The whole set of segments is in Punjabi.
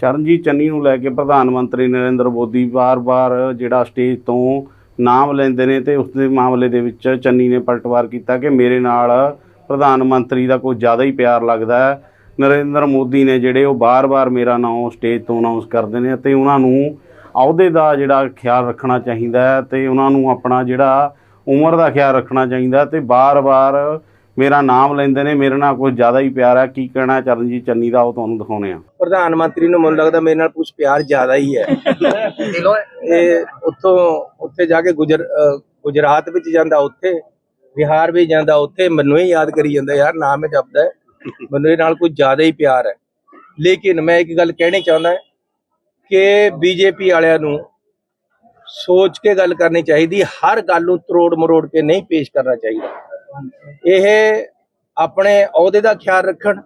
ਚਰਨਜੀਤ ਚੰਨੀ ਨੂੰ ਲੈ ਕੇ ਪ੍ਰਧਾਨ ਮੰਤਰੀ ਨਰਿੰਦਰ ਮੋਦੀ ਵਾਰ-ਵਾਰ ਜਿਹੜਾ ਸਟੇਜ ਤੋਂ ਨਾਮ ਲੈਂਦੇ ਨੇ ਤੇ ਉਸ ਦੇ ਮਾਮਲੇ ਦੇ ਵਿੱਚ ਚੰਨੀ ਨੇ ਪਲਟਵਾਰ ਕੀਤਾ ਕਿ ਮੇਰੇ ਨਾਲ ਪ੍ਰਧਾਨ ਮੰਤਰੀ ਦਾ ਕੋਈ ਜ਼ਿਆਦਾ ਹੀ ਪਿਆਰ ਲੱਗਦਾ ਹੈ। ਨਰਿੰਦਰ ਮੋਦੀ ਨੇ ਜਿਹੜੇ ਉਹ ਬਾਰ-ਬਾਰ ਮੇਰਾ ਨਾਮ ਸਟੇਜ ਤੋਂ ਅਨਾਉਂਸ ਕਰਦੇ ਨੇ ਤੇ ਉਹਨਾਂ ਨੂੰ ਅਹੁਦੇ ਦਾ ਜਿਹੜਾ ਖਿਆਲ ਰੱਖਣਾ ਚਾਹੀਦਾ ਹੈ ਤੇ ਉਹਨਾਂ ਨੂੰ ਆਪਣਾ ਜਿਹੜਾ ਉਮਰ ਦਾ ਖਿਆਲ ਰੱਖਣਾ ਚਾਹੀਦਾ ਤੇ ਬਾਰ-ਬਾਰ ਮੇਰਾ ਨਾਮ ਲੈਂਦੇ ਨੇ ਮੇਰੇ ਨਾਲ ਕੁਝ ਜ਼ਿਆਦਾ ਹੀ ਪਿਆਰ ਹੈ ਕੀ ਕਹਿਣਾ ਚਰਨਜੀਤ ਚੰਨੀ ਦਾ ਉਹ ਤੁਹਾਨੂੰ ਦਿਖਾਉਣੇ ਆ। ਪ੍ਰਧਾਨ ਮੰਤਰੀ ਨੂੰ ਮੈਨੂੰ ਲੱਗਦਾ ਮੇਰੇ ਨਾਲ ਕੁਝ ਪਿਆਰ ਜ਼ਿਆਦਾ ਹੀ ਹੈ। ਇਹ ਉੱਥੋਂ ਉੱਥੇ ਜਾ ਕੇ ਗੁਜਰ ਗੁਜਰਾਤ ਵਿੱਚ ਜਾਂਦਾ ਉੱਥੇ ਬਿਹਾਰ ਵੀ ਜਾਂਦਾ ਉੱਥੇ ਮੈਨੂੰ ਹੀ ਯਾਦ ਕਰੀ ਜਾਂਦਾ ਯਾਰ ਨਾਮ ਹੈ ਜਪਦਾ ਹੈ। ਮੈਨੂੰ ਇਹ ਨਾਲ ਕੁਝ ਜ਼ਿਆਦਾ ਹੀ ਪਿਆਰ ਹੈ। ਲੇਕਿਨ ਮੈਂ ਇੱਕ ਗੱਲ ਕਹਿਣੀ ਚਾਹੁੰਦਾ ਕਿ ਬੀਜੇਪੀ ਵਾਲਿਆਂ ਨੂੰ ਸੋਚ ਕੇ ਗੱਲ ਕਰਨੀ ਚਾਹੀਦੀ ਹਰ ਗੱਲ ਨੂੰ ਤਰੋੜ ਮਰੋੜ ਕੇ ਨਹੀਂ ਪੇਸ਼ ਕਰਨਾ ਚਾਹੀਦਾ। ਇਹ ਆਪਣੇ ਅਹੁਦੇ ਦਾ ਖਿਆਲ ਰੱਖਣ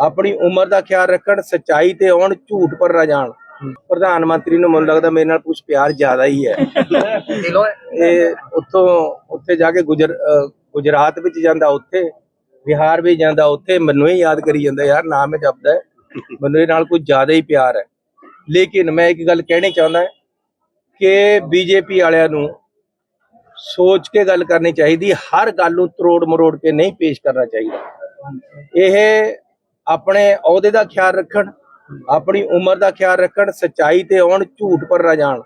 ਆਪਣੀ ਉਮਰ ਦਾ ਖਿਆਲ ਰੱਖਣ ਸੱਚਾਈ ਤੇ ਆਉਣ ਝੂਠ ਪਰ ਨਾ ਜਾਣ। ਪ੍ਰਧਾਨ ਮੰਤਰੀ ਨੂੰ ਮੈਨੂੰ ਲੱਗਦਾ ਮੇਰੇ ਨਾਲ ਕੁਝ ਪਿਆਰ ਜ਼ਿਆਦਾ ਹੀ ਹੈ। ਇਹ ਉੱਥੋਂ ਉੱਥੇ ਜਾ ਕੇ ਗੁਜਰ ਗੁਜਰਾਤ ਵਿੱਚ ਜਾਂਦਾ ਉੱਥੇ ਬਿਹਾਰ ਵੀ ਜਾਂਦਾ ਉੱਥੇ ਮੈਨੂੰ ਹੀ ਯਾਦ ਕਰੀ ਜਾਂਦਾ ਯਾਰ ਨਾਮ ਹੈ ਜਪਦਾ ਹੈ। ਮੈਨੂੰ ਇਹ ਨਾਲ ਕੁਝ ਜ਼ਿਆਦਾ ਹੀ ਪਿਆਰ ਹੈ। ਲੇਕਿਨ ਮੈਂ ਇੱਕ ਗੱਲ ਕਹਿਣੀ ਚਾਹੁੰਦਾ ਕਿ ਬੀਜੇਪੀ ਵਾਲਿਆਂ ਨੂੰ ਸੋਚ ਕੇ ਗੱਲ ਕਰਨੀ ਚਾਹੀਦੀ, ਹਰ ਗੱਲ ਨੂੰ ਤਰੋੜ ਮਰੋੜ ਕੇ ਨਹੀਂ ਪੇਸ਼ ਕਰਨਾ ਚਾਹੀਦਾ। ਇਹ ਆਪਣੇ ਅਹੁਦੇ ਦਾ ਖਿਆਲ ਰੱਖਣ, ਆਪਣੀ ਉਮਰ ਦਾ ਖਿਆਲ ਰੱਖਣ, ਸੱਚਾਈ ਤੇ ਆਉਣ, ਝੂਠ ਪਰ ਨਾ ਜਾਣ।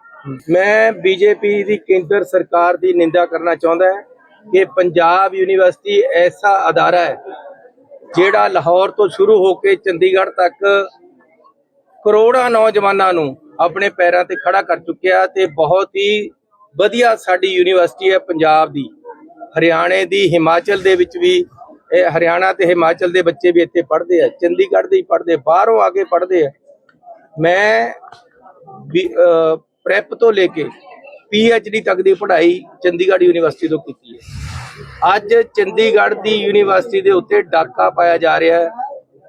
ਮੈਂ ਬੀਜੇਪੀ ਦੀ ਕੇਂਦਰ ਸਰਕਾਰ ਦੀ ਨਿੰਦਾ ਕਰਨਾ ਚਾਹੁੰਦਾ ਹਾਂ ਕਿ ਪੰਜਾਬ ਯੂਨੀਵਰਸਿਟੀ ਐਸਾ ਅਦਾਰਾ ਹੈ, ਜਿਹੜਾ ਲਾਹੌਰ ਤੋਂ ਸ਼ੁਰੂ ਹੋ ਕੇ ਚੰਡੀਗੜ੍ਹ ਤੱਕ ਕਰੋੜਾਂ ਨੌਜਵਾਨਾਂ ਨੂੰ ਆਪਣੇ ਪੈਰਾਂ ਤੇ ਖੜਾ ਕਰ ਚੁੱਕਿਆ ਤੇ ਬਹੁਤ ਹੀ ਵਧੀਆ ਸਾਡੀ ਯੂਨੀਵਰਸਿਟੀ ਹੈ ਪੰਜਾਬ ਦੀ। ਹਰਿਆਣੇ ਦੀ, ਹਿਮਾਚਲ ਦੇ ਵਿੱਚ ਵੀ, ਇਹ ਹਰਿਆਣਾ ਤੇ ਹਿਮਾਚਲ ਦੇ ਬੱਚੇ ਵੀ ਇੱਥੇ ਪੜ੍ਹਦੇ ਆ, ਚੰਡੀਗੜ੍ਹ ਦੇ ਹੀ ਪੜ੍ਹਦੇ ਬਾਹਰੋਂ ਆ ਕੇ ਪੜ੍ਹਦੇ ਆ। ਮੈਂ ਪ੍ਰੈਪ ਤੋਂ ਲੈ ਕੇ ਡੀ ਤੱਕ ਦੀ ਪੜ੍ਹਾਈ ਚੰਡੀਗੜ੍ਹ ਯੂਨੀਵਰਸਿਟੀ ਤੋਂ ਕੀਤੀ ਹੈ। ਅੱਜ ਚੰਡੀਗੜ੍ਹ ਦੀ ਯੂਨੀਵਰਸਿਟੀ ਦੇ ਉੱਤੇ ਡਾਕਾ ਪਾਇਆ ਜਾ ਰਿਹਾ ਹੈ।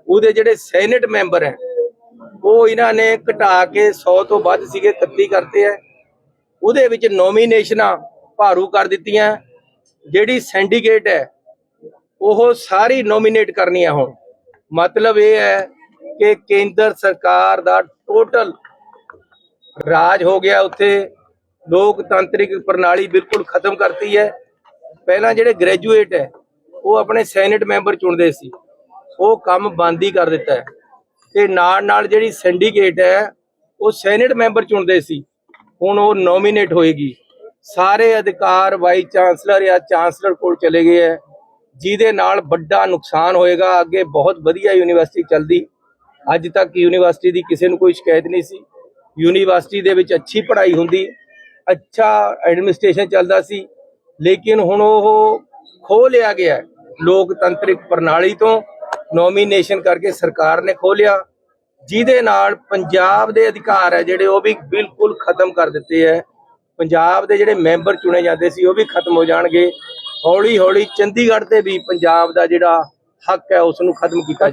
ਉਹਦੇ ਜਿਹੜੇ ਸੈਨੇਟ ਮੈਂਬਰ ਹੈ, ਉਹ ਇਹਨਾਂ ਨੇ ਘਟਾ ਕੇ 100 ਤੋਂ ਵੱਧ ਸੀਗੇ 31 ਕਰਤੇ ਹੈ ਉਹਦੇ ਵਿੱਚ ਨੋਮੀਨੇਸ਼ਨਾਂ ਭਾਰੂ ਕਰ ਦਿੱਤੀਆਂ। ਜਿਹੜੀ ਸਿੰਡੀਕੇਟ ਹੈ, ਉਹ ਸਾਰੀ ਨੋਮੀਨੇਟ ਕਰਨੀਆਂ ਹੈ ਹੁਣ। ਮਤਲਬ ਇਹ ਹੈ ਕਿ ਕੇਂਦਰ ਸਰਕਾਰ ਦਾ ਟੋਟਲ ਰਾਜ ਹੋ ਗਿਆ ਉੱਥੇ। ਲੋਕਤੰਤਰਿਕ ਪ੍ਰਣਾਲੀ ਬਿਲਕੁਲ ਖਤਮ ਕਰਤੀ ਹੈ। ਪਹਿਲਾਂ ਜਿਹੜੇ ਗ੍ਰੈਜੂਏਟ ਹੈ, ਉਹ ਆਪਣੇ ਸੈਨੇਟ ਮੈਂਬਰ ਚੁਣਦੇ ਸੀ। ਉਹ ਕੰਮ ਬੰਦ ਹੀ ਕਰ ਦਿੱਤਾ ਹੈ। ਤੇ ਨਾਲ ਨਾਲ ਜਿਹੜੀ ਸਿੰਡੀਕੇਟ ਹੈ, ਉਹ ਸੈਨੇਟ ਮੈਂਬਰ ਚੁਣਦੇ ਸੀ। ਹੁਣ ਉਹ ਨੋਮੀਨੇਟ ਹੋਏਗੀ। ਸਾਰੇ ਅਧਿਕਾਰ ਵਾਈਸ ਚਾਂਸਲਰ ਜਾਂ ਚਾਂਸਲਰ ਕੋਲ ਚਲੇ ਗਏ ਹੈ। ਜਿਹਦੇ ਨਾਲ ਵੱਡਾ ਨੁਕਸਾਨ ਹੋਏਗਾ। ਅੱਗੇ ਬਹੁਤ ਵਧੀਆ ਯੂਨੀਵਰਸਿਟੀ ਚੱਲਦੀ। ਅੱਜ ਤੱਕ ਯੂਨੀਵਰਸਿਟੀ ਦੀ ਕਿਸੇ ਨੂੰ ਕੋਈ ਸ਼ਿਕਾਇਤ ਨਹੀਂ ਸੀ। ਯੂਨੀਵਰਸਿਟੀ ਦੇ ਵਿੱਚ ਅੱਛੀ ਪੜ੍ਹਾਈ ਹੁੰਦੀ। ਅੱਛਾ ਐਡਮਿਨਿਸਟ੍ਰੇਸ਼ਨ ਚੱਲਦਾ ਸੀ। ਲੇਕਿਨ ਹੁਣ ਉਹ ਖੋਹ ਲਿਆ ਗਿਆ ਲੋਕਤੰਤਰਿਕ ਪ੍ਰਣਾਲੀ ਤੋਂ ਨੋਮੀਨੇਸ਼ਨ ਕਰਕੇ ਸਰਕਾਰ ਨੇ ਖੋਹ ਲਿਆ। ਜਿਹਦੇ ਨਾਲ ਪੰਜਾਬ ਦੇ ਅਧਿਕਾਰ ਹੈ ਜਿਹੜੇ ਉਹ ਵੀ ਬਿਲਕੁਲ ਖਤਮ ਕਰ ਦਿੱਤੇ ਹੈ। ਪੰਜਾਬ ਦੇ ਜਿਹੜੇ ਮੈਂਬਰ ਚੁਣੇ ਜਾਂਦੇ ਸੀ ਉਹ ਵੀ ਖਤਮ ਹੋ ਜਾਣਗੇ। ਹੌਲੀ ਹੌਲੀ ਚੰਡੀਗੜ੍ਹ ਤੇ ਵੀ ਪੰਜਾਬ ਦਾ ਜਿਹੜਾ ਹੱਕ ਹੈ ਉਸ ਨੂੰ ਖਤਮ ਕੀਤਾ ਜਾ